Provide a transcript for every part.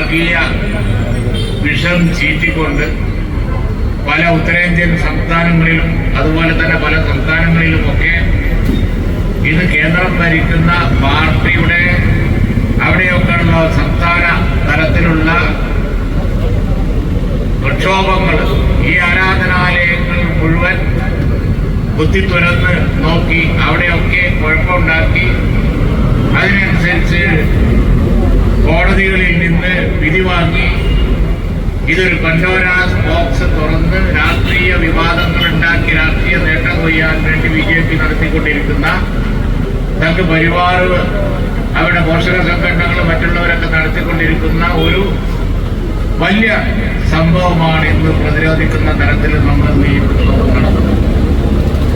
വർഗീയ വിഷം ചീറ്റിക്കൊണ്ട് പല ഉത്തരേന്ത്യൻ സംസ്ഥാനങ്ങളിലും അതുപോലെ തന്നെ പല സംസ്ഥാനങ്ങളിലുമൊക്കെ ഇത് കേന്ദ്രം ഭരിക്കുന്ന പാർട്ടിയുടെ അവിടെയൊക്കെയുള്ള സംസ്ഥാന തലത്തിലുള്ള പ്രക്ഷോഭങ്ങൾ ഈ ആരാധനാലയങ്ങൾ മുഴുവൻ കുത്തി തുരന്ന് നോക്കി അവിടെയൊക്കെ കുഴപ്പമുണ്ടാക്കി. അതിനനുസരിച്ച് കോടതികളിൽ നിന്ന് വിധി വാങ്ങി ഇതൊരു കണ്ടോരാസ് ബോക്സ് തുറന്ന് രാഷ്ട്രീയ വിവാദങ്ങൾ ഉണ്ടാക്കി രാഷ്ട്രീയ നേട്ടം കൊയ്യാൻ വേണ്ടി ബി ജെ പി നടത്തിക്കൊണ്ടിരിക്കുന്ന തന്റെ പരിവാർ അവരുടെ പോഷക സംഘടനകൾ മറ്റുള്ളവരൊക്കെ നടത്തിക്കൊണ്ടിരിക്കുന്ന ഒരു വലിയ സംഭവമാണ് ഇന്ന് പ്രതിരോധിക്കുന്ന തരത്തിൽ നമ്മൾ നീക്കുന്നത്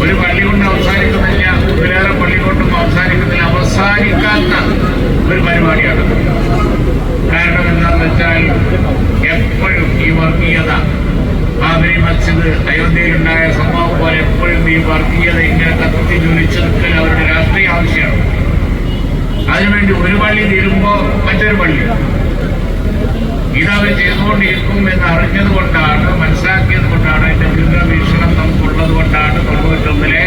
ഒരു പള്ളി കൊണ്ട് അവസാനിക്കുന്നില്ല വേറെ പള്ളി കൊണ്ടും അവസാനിക്കുന്നില്ല അവസാനിക്കാത്ത ഒരു പരിപാടിയാണ് കാരണം എന്താണെന്ന് വെച്ചാൽ എപ്പോഴും ഈ വർഗീയത ബാബരി മസ്ജിദ് അയോധ്യയിലുണ്ടായ സംഭവം പോലെ എപ്പോഴും ഈ വർഗീയത ഇങ്ങനെ കത്തി ജ്വലിച്ചു നിൽക്കൽ അവരുടെ രാഷ്ട്രീയ ആവശ്യമാണ്. അതിനുവേണ്ടി ഒരു പള്ളി തീരുമ്പോ മറ്റൊരു പള്ളി. ഇതവർ ചെയ്തുകൊണ്ടിരിക്കും എന്ന് അറിഞ്ഞത് കൊണ്ടാണ് മനസ്സിലാക്കിയത് കൊണ്ടാണ് ദീർഘവീക്ഷണം നമുക്കുള്ളത് കൊണ്ടാണ് തൊണ്ണൂറ്റൊന്നിലെ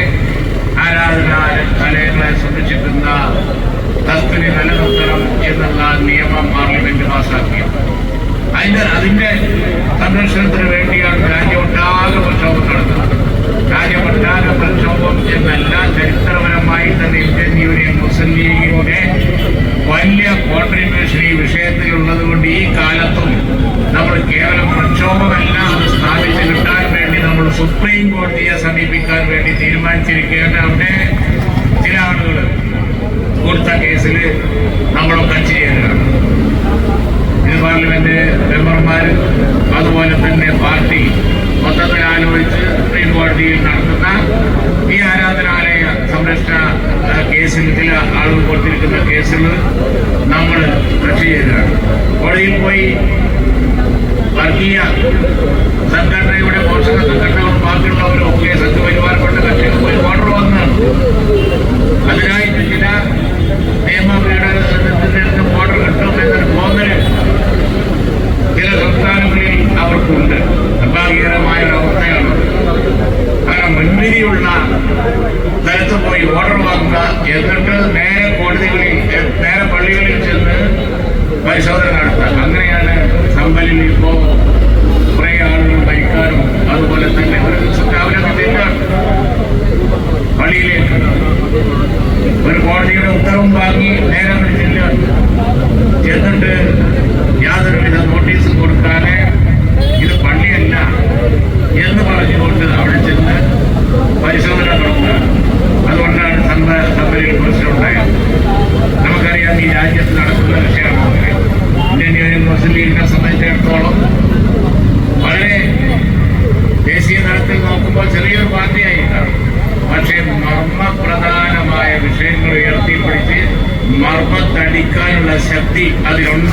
ആരാധനാലയങ്ങളെ സംരക്ഷിക്കുന്ന തസ്തിനി നിലനിർത്തണം എന്നുള്ള നിയമം പാർലമെന്റ് പാസാക്കിയത് അതിന്റെ അതിന്റെ സംരക്ഷണത്തിന് വേണ്ടിയാണ് രാജ്യമൊട്ടാകെ പ്രക്ഷോഭം നടത്തുന്നത്. രാജ്യമൊട്ടാകെ പ്രക്ഷോഭം എന്നല്ല ചരിത്രപരമായി തന്നെ ഇന്ത്യൻ യൂണിയൻ മുസ്ലിം ലീഗിന്റെ വലിയ കോൺട്രിബ്യൂഷൻ ഈ വിഷയത്തിലുള്ളത് കൊണ്ട് ഈ കാലത്തും നമ്മൾ കേവലം പ്രക്ഷോഭമല്ല അത് സ്ഥാപിച്ച് കിട്ടാൻ വേണ്ടി നമ്മൾ സുപ്രീം കോടതിയെ സമീപിക്കാൻ വേണ്ടി തീരുമാനിച്ചിരിക്കുകയാണ് അവിടെ ചില ആളുകൾ കൊടുത്ത കേസിൽ നമ്മളൊക്കെ ചേരുകയാണ് ഇത് പാർലമെന്റ് മെമ്പർമാർ അതുപോലെ തന്നെ പാർട്ടി മൊത്തത്തിൽ ആലോചിച്ച് സുപ്രീം കോടതിയിൽ നടത്തുന്ന ഈ ആരാധനാലയ സംരക്ഷണ കേസിൽ ചില ആളുകൾ കൊടുത്തിരിക്കുന്ന കേസിൽ നമ്മൾ കക്ഷി ചെയ്യുകയാണ് കോടതിയിൽ പോയി വർഗീയ സംഘടനയുടെ പോഷക സംഘടനകളും Kami naik, kita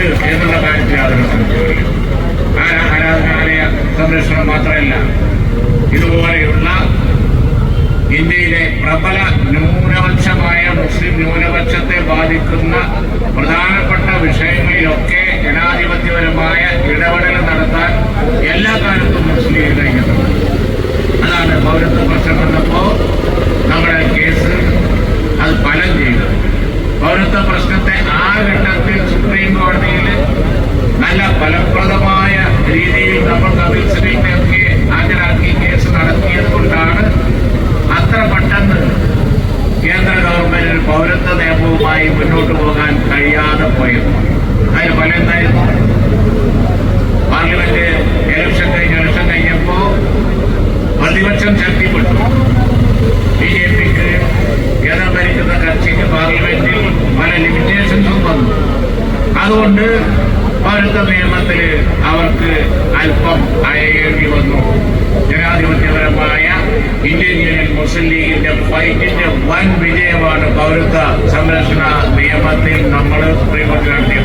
അതിലുണ്ട് എന്നുള്ള കാര്യത്തിൽ യാതൊരു ആരാധനാലയ സംരക്ഷണം മാത്രമല്ല ഇതുപോലെയുള്ള ഇന്ത്യയിലെ പ്രബല ന്യൂനപക്ഷമായ മുസ്ലിം ന്യൂനപക്ഷത്തെ ബാധിക്കുന്ന പ്രധാനപ്പെട്ട വിഷയങ്ങളിലൊക്കെ ജനാധിപത്യപരമായ ഇടപെടൽ നടത്താൻ എല്ലാ കാലത്തും മുസ്ലിം കഴിഞ്ഞിട്ടുണ്ട് അതാണ് പൗരത്വ പ്രശ്നം വന്നപ്പോ നമ്മുടെ കേസ് അത് ഫലം ചെയ്തു പൗരത്വ പ്രശ്നത്തെ ആ ഘട്ടത്തിൽ സുപ്രീം കോടതിയിൽ നല്ല ഫലപ്രദമായ രീതിയിൽ നമ്മൾ കപിൽ സിബിനെയൊക്കെ ഹാജരാക്കി കേസ് നടത്തിയത് കൊണ്ടാണ് അത്ര പെട്ടെന്ന് കേന്ദ്ര ഗവൺമെന്റിന് പൗരത്വ നിയമവുമായി മുന്നോട്ട് പോകാൻ കഴിയാതെ പോയത്. അതിന് ഫലം എന്തായിരുന്നു പാർലമെന്റ് ഇലക്ഷൻ കഴിഞ്ഞ ഇലക്ഷൻ കഴിഞ്ഞപ്പോ പ്രതിപക്ഷം ശക്തിപ്പെട്ടു. ബി ജെ പിക്ക് കേന്ദ്രം ഭരിക്കുന്ന കക്ഷിക്ക് പാർലമെന്റിൽ പല ലിമിറ്റേഷൻസും വന്നു. അതുകൊണ്ട് പൗരത്വ നിയമത്തിൽ അവർക്ക് അല്പം അയകേണ്ടി വന്നു. ജനാധിപത്യപരമായ ഇന്ത്യൻ യൂണിയൻ മുസ്ലിം ലീഗിന്റെ ഫൈറ്റിന്റെ വൻ വിജയമാണ് പൗരത്വ സംരക്ഷണ നിയമത്തിൽ നമ്മൾ സുപ്രീംകോടതി നടത്തിയ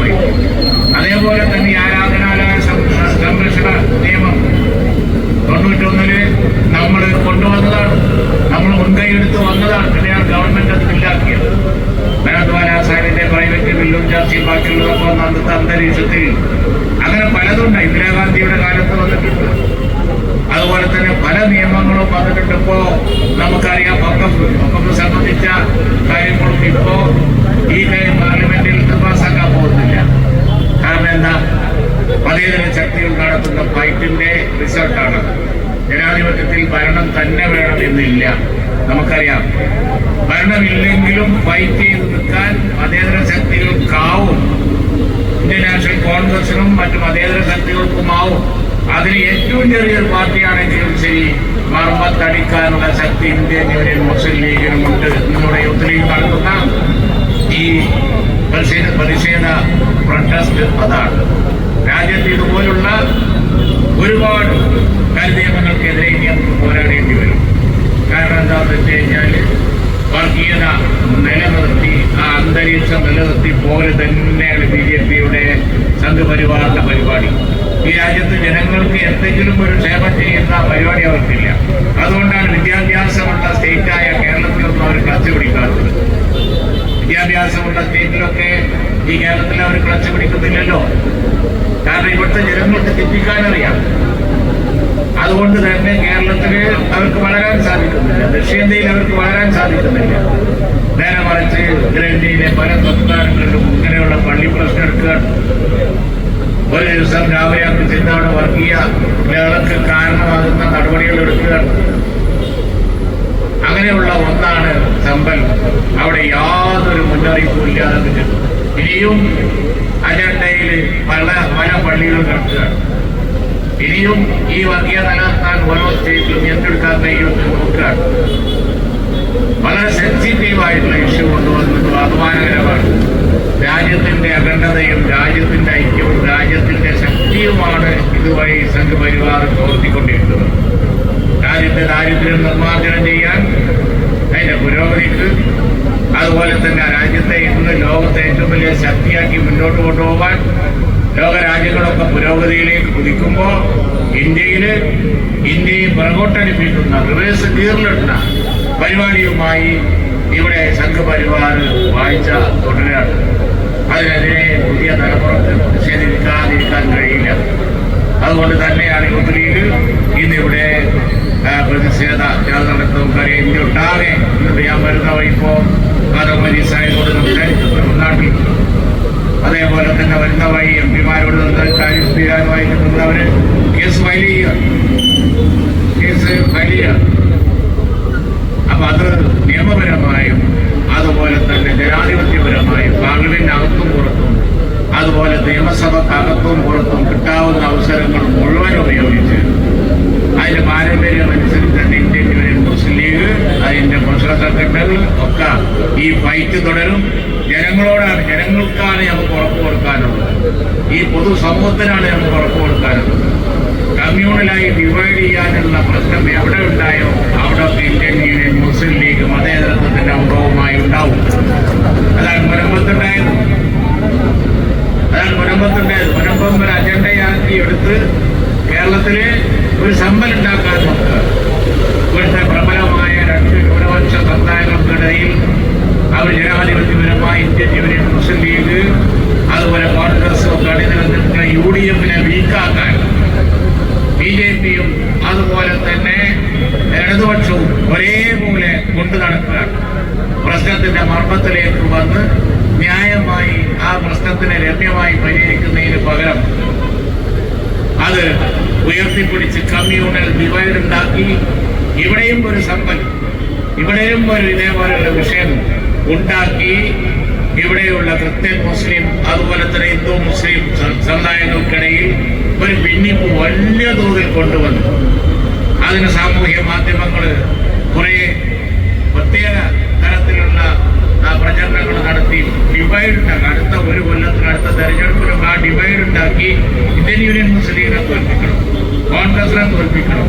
അതേപോലെ തന്നെ ആരാധനാലയ സംരക്ഷണ നിയമം തൊണ്ണൂറ്റൊന്നിൽ നമ്മൾ കൊണ്ടുവന്നതാണ്. നമ്മൾ മുൻകൈ എടുത്ത് ബാക്കിയുള്ളതൊക്കെ അന്നത്തെ അന്തരീക്ഷത്തിൽ. പലതുണ്ട്. ഇന്ദിരാഗാന്ധിയുടെ കാലത്ത് വന്നിട്ടുണ്ട്. അതുപോലെ തന്നെ പല നിയമങ്ങളും വന്നിട്ടുണ്ട്. ഇപ്പോ നമുക്കറിയാം വക്കഫ് വക്കഫ് സംബന്ധിച്ച കാര്യങ്ങളും ഇപ്പോ ഈ പാർലമെന്റിൽ പാസ്സാക്കാൻ പോകുന്നില്ല. കാരണം എന്താ? പലതര ശക്തികൾ നടത്തുന്ന ഫൈറ്റിന്റെ റിസൾട്ടാണ്. ജനാധിപത്യത്തിൽ ഭരണം തന്നെ വേണം എന്നില്ല നമുക്കറിയാം. ഭരണമില്ലെങ്കിലും ഫൈറ്റ് ചെയ്ത് നിൽക്കാൻ മതേതര ശക്തികൾക്കാവും. ഇന്ത്യൻ നാഷണൽ കോൺഗ്രസിനും മറ്റു മതേതര ശക്തികൾക്കുമാവും. അതിന് ഏറ്റവും ചെറിയൊരു പാർട്ടിയാണെങ്കിലും ശരി മർമ്മത്തടിക്കാനുള്ള ശക്തി ഇന്ത്യൻ യൂണിയൻ മുസ്ലിം ലീഗിനുമുണ്ട് നമ്മുടെ യൂത്ത് ലീഗ് നടത്തുന്ന ഈ പ്രതിഷേധ പ്രതിഷേധ പ്രൊട്ടസ്റ്റ് അതാണ്. രാജ്യത്ത് ഇതുപോലുള്ള ഒരുപാട് കരിനിയമങ്ങൾക്കെതിരെ ഇനി നമുക്ക് പോരാടേണ്ടി വരും. കാരണം എന്താണെന്ന് വെച്ച് കഴിഞ്ഞാൽ വർഗീയത നിലനിർത്തി ആ അന്തരീക്ഷം നിലനിർത്തി പോലെ തന്നെയാണ് ബി ജെ പിയുടെ സംഘപരിവാറിന്റെ പരിപാടി. ഈ രാജ്യത്ത് ജനങ്ങൾക്ക് എന്തെങ്കിലും ഒരു ക്ഷേമം ചെയ്യുന്ന പരിപാടി അവർക്കില്ല. അതുകൊണ്ടാണ് വിദ്യാഭ്യാസമുള്ള സ്റ്റേറ്റായ കേരളത്തിലൊന്നും അവർ ക്ലച്ച് പിടിക്കാത്തത്. വിദ്യാഭ്യാസമുള്ള സ്റ്റേറ്റിലൊക്കെ ഈ കേരളത്തിൽ അവർ ക്ലച്ച് പിടിക്കുന്നില്ലല്ലോ കാരണം ഇവിടുത്തെ ജനങ്ങൾക്ക് തെറ്റിക്കാനറിയാം അതുകൊണ്ട് തന്നെ കേരളത്തിൽ അവർക്ക് വളരാൻ സാധിക്കുന്നില്ല. ദക്ഷിണേന്ത്യയിൽ അവർക്ക് വളരാൻ സാധിക്കുന്നില്ല. നേരെ മറിച്ച് ഉത്തരേന്ത്യയിലെ പല സംസ്ഥാനങ്ങളിലും ഇങ്ങനെയുള്ള പള്ളി പ്രശ്നം എടുക്കുകയാണ് ഒരു ദിവസം രാവിലെ അവർ ചെന്നവിടെ വർഗീയ ലഹളക്ക് കാരണമാകുന്ന നടപടികൾ എടുക്കുക. അങ്ങനെയുള്ള ഒന്നാണ് സമ്പൽ അവിടെ യാതൊരു മുന്നറിയിപ്പും ഇല്ലാതെ. ഇനിയും അജണ്ടയിൽ പല പല പള്ളികൾ കിടക്കുകയാണ് ഇനിയും ഈ വർഗീയ നിലനിർത്താൻ ഓരോ സ്റ്റേറ്റിലും എന്തെടുക്കാൻ കഴിയുമെന്ന് നോക്കുകയാണ്. വളരെ സെൻസിറ്റീവ് ആയിട്ടുള്ള ഇഷ്യൂ കൊണ്ടുവന്നത് അപമാനകരമാണ് രാജ്യത്തിന്റെ അഖണ്ഡതയും രാജ്യത്തിന്റെ ഐക്യവും രാജ്യത്തിന്റെ ശക്തിയുമാണ് ഇതുവഴി സംഘപരിവാർ പ്രവർത്തിക്കൊണ്ടിരിക്കുന്നത്. രാജ്യത്തെ ദാരിദ്ര്യം നിർമ്മാർജനം ചെയ്യാൻ അതിന്റെ പുരോഗതിക്ക് അതുപോലെ തന്നെ രാജ്യത്തെ ഇന്ന് ലോകത്തെ ഏറ്റവും വലിയ ശക്തിയാക്കി മുന്നോട്ട് കൊണ്ടുപോകാൻ ലോകരാജ്യങ്ങളൊക്കെ പുരോഗതിയിലേക്ക് കുതിക്കുമ്പോൾ ഇന്ത്യയിൽ ഇന്ത്യയെ പുറകോട്ടടിപ്പിക്കുന്ന റിവേഴ്സ് ഗിയറിലിടുന്ന പരിപാടിയുമായി ഇവിടെ സംഘപരിവാർ വായിച്ച തുടരാണ്. അതിനെതിരെ പുതിയ തലമുറയ്ക്ക് പ്രതിഷേധിക്കാതിരിക്കാൻ കഴിയില്ല. അതുകൊണ്ട് തന്നെയാണ് യൂത്ത് ലീഗ് ഇന്നിവിടെ പ്രതിഷേധ ജാഥ നടത്തും. കാര്യം ഇന്ത്യ ഒട്ടാകെ ഇന്നിട്ട് ഞാൻ വരുന്ന വഴിപ്പോ കാദംബരി സാഹിബോട് സംസാരിച്ചു തമിഴ്നാട്ടിൽ അതേപോലെ തന്നെ വരുന്ന വഴി എം പിമാരോട് സംസാരിച്ച് സ്പീക്കറുമായിട്ട് നിന്നവര് കേസ് ഫയൽ ചെയ്യുക കേസ് ഫയൽ ചെയ്യുക അപ്പൊ അത് നിയമപരമായും അതുപോലെ തന്നെ ജനാധിപത്യപരമായും പാർലമെന്റ് അകത്തും പുറത്തും അതുപോലെ നിയമസഭക്കകത്തും പുറത്തും കിട്ടാവുന്ന അവസരങ്ങൾ മുഴുവൻ ഉപയോഗിച്ച് അതിന്റെ പാരമ്പര്യം അനുസരിച്ച് തന്നെ ഇന്ത്യൻ യൂണിയൻ മുസ്ലിം ലീഗ് അതിന്റെ പ്രശ്ന സംഘടനകൾ ഒക്കെ ഈ ഫൈറ്റ് തുടരും ജനങ്ങളോടാണ് ജനങ്ങൾക്കാണ് നമുക്ക് ഉറപ്പ് കൊടുക്കാനുള്ളത് ഈ നമ്മൾ ഉറപ്പ് കൊടുക്കാനുള്ളത് കമ്മ്യൂണലായി ഡിവൈഡ് ചെയ്യാനുള്ള പ്രശ്നം എവിടെ ഉണ്ടായോ അവിടെ ഇന്ത്യൻ യൂണിയൻ മുസ്ലിം ലീഗ് മതേതരത്വത്തിന്റെ അംഗവുമായി ഉണ്ടാവും അതാണ് മുനമ്പത്തുണ്ടായത് അതാണ് മുനമ്പത്തുണ്ടായത് മുനമ്പം ഒരു അജണ്ടയാക്കി എടുത്ത് കേരളത്തിൽ ഒരു സമ്പൽ ഉണ്ടാക്കാൻ നോക്കുക ഇവിടുത്തെ പ്രബലമായ രണ്ട് ന്യൂനപക്ഷ സമുദായങ്ങൾക്കിടയിൽ അവർ ജനാധിപത്യപരമായി ഇന്ത്യൻ യൂണിയൻ മുസ്ലിം ലീഗ് അതുപോലെ കോൺഗ്രസ് ഒക്കെ അണിനിരന്നിട്ടുള്ള യു ഡി എഫിനെ വീക്കാക്കാൻ ബി ജെ പിയും അതുപോലെ തന്നെ ഇടതുപക്ഷവും ഒരേപോലെ കൊണ്ടു നടക്കുകയാണ് പ്രശ്നത്തിന്റെ മർമ്മത്തിലേക്ക് വന്ന് ന്യായമായി ആ പ്രശ്നത്തിനെ രമ്യമായി പരിഹരിക്കുന്നതിന് പകരം അത് ഉയർത്തിപ്പിടിച്ച് കമ്മ്യൂണൽ ഡിവൈഡ് ഉണ്ടാക്കി ഇവിടെയും ഒരു സമ്പൽ ഇവിടെയും ഒരു ഇതേപോലെയുള്ള വിഷയം ഉണ്ടാക്കി ഇവിടെയുള്ള ക്രിസ്ത്യൻ മുസ്ലിം അതുപോലെ തന്നെ ഹിന്ദു മുസ്ലിം സമുദായങ്ങൾക്കിടയിൽ ഒരു ഭിന്നിപ്പ് വലിയ തോതിൽ കൊണ്ടുവന്നു. അതിന് സാമൂഹ്യ മാധ്യമങ്ങൾ കുറെ പ്രത്യേക തരത്തിലുള്ള പ്രചരണങ്ങൾ നടത്തി ഡിവൈഡ് ഉണ്ടാക്കി അടുത്ത ഒരു കൊല്ലത്തിന് അടുത്ത തെരഞ്ഞെടുപ്പിലും ആ ഡിവൈഡ് ഉണ്ടാക്കി ഇന്ത്യൻ യൂണിയൻ മുസ്ലിം ലീഗിനെ തോൽപ്പിക്കണം കോൺഗ്രസിനെ തോൽപ്പിക്കണം.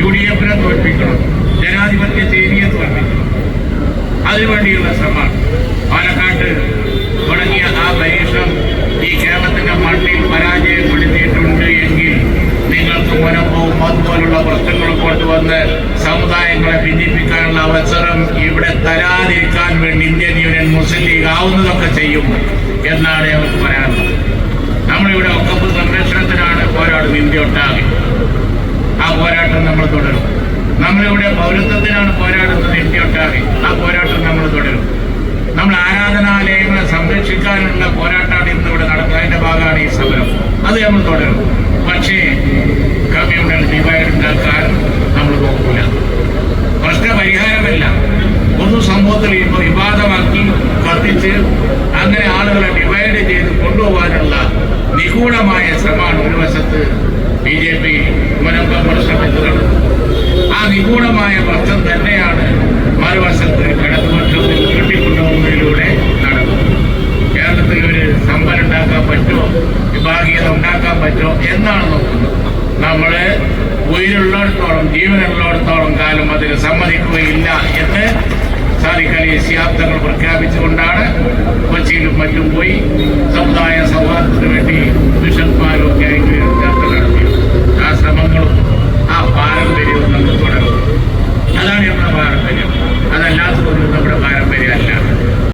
യു ഡി എഫിനെ തോൽപ്പിക്കണം. ജനാധിപത്യ ചേരിയെ തോൽപ്പിക്കണം. അതിനുവേണ്ടിയുള്ള ശ്രമമാണ്. പാലക്കാട്ട് തുടങ്ങിയ ആ പരീക്ഷണം ഈ കേരളത്തിന്റെ മണ്ണിൽ പരാജയപ്പെടുത്തിയിട്ടുണ്ട് എങ്കിൽ നിങ്ങൾക്ക് മുനപ്പവും അതുപോലുള്ള കൊണ്ടുവന്ന് സമുദായങ്ങളെ ഭിന്നിപ്പിക്കാനുള്ള അവസരം ഇവിടെ തരാതിരിക്കാൻ വേണ്ടി ഇന്ത്യൻ യൂണിയൻ മുസ്ലിം ലീഗ് ആവുന്നതൊക്കെ ചെയ്യും എന്നാണ് ഞങ്ങൾക്ക് പറയാനുള്ളത്. നമ്മളിവിടെ ഒക്കപ്പ് പോരാടുന്നത് ഇന്ത്യ ഒട്ടാകെ ആ പോരാട്ടം നമ്മൾ തുടരും. നമ്മളിവിടെ പൗരത്വത്തിനാണ് പോരാടുന്നത് ഇന്ത്യ ഒട്ടാകെ ആ പോരാട്ടം നമ്മൾ തുടരും. നമ്മൾ ആരാധനാലയങ്ങളെ സംരക്ഷിക്കാനുള്ള പോരാട്ടമാണ് ഇന്ന് ഇവിടെ നടക്കുന്നത്. അതിന്റെ ഭാഗമാണ് ഈ സമരം. അത് നമ്മൾ തുടരും. പക്ഷേ കമ്മ്യൂണൽ ഡിവൈഡ് ഉണ്ടാക്കാൻ നമ്മൾ നോക്കൂല. പ്രശ്ന പരിഹാരമല്ല. പൊതുസമൂഹത്തിൽ ഇപ്പൊ വിവാദമാക്കി കത്തിച്ച് അങ്ങനെ ആളുകളെ ഡിവൈഡ് കാലത്തോളം ജീവനുള്ളിടത്തോളം കാലം അതിന് സമ്മതിക്കുകയില്ല എന്ന് സാലിഖ് അലി സിയാബ്ദങ്ങൾ പ്രഖ്യാപിച്ചുകൊണ്ടാണ് കൊച്ചിയിലും മറ്റും പോയി സമുദായ സൗഹാർദ്ദത്തിന് വേണ്ടി മിഷന്മാരും ഒക്കെ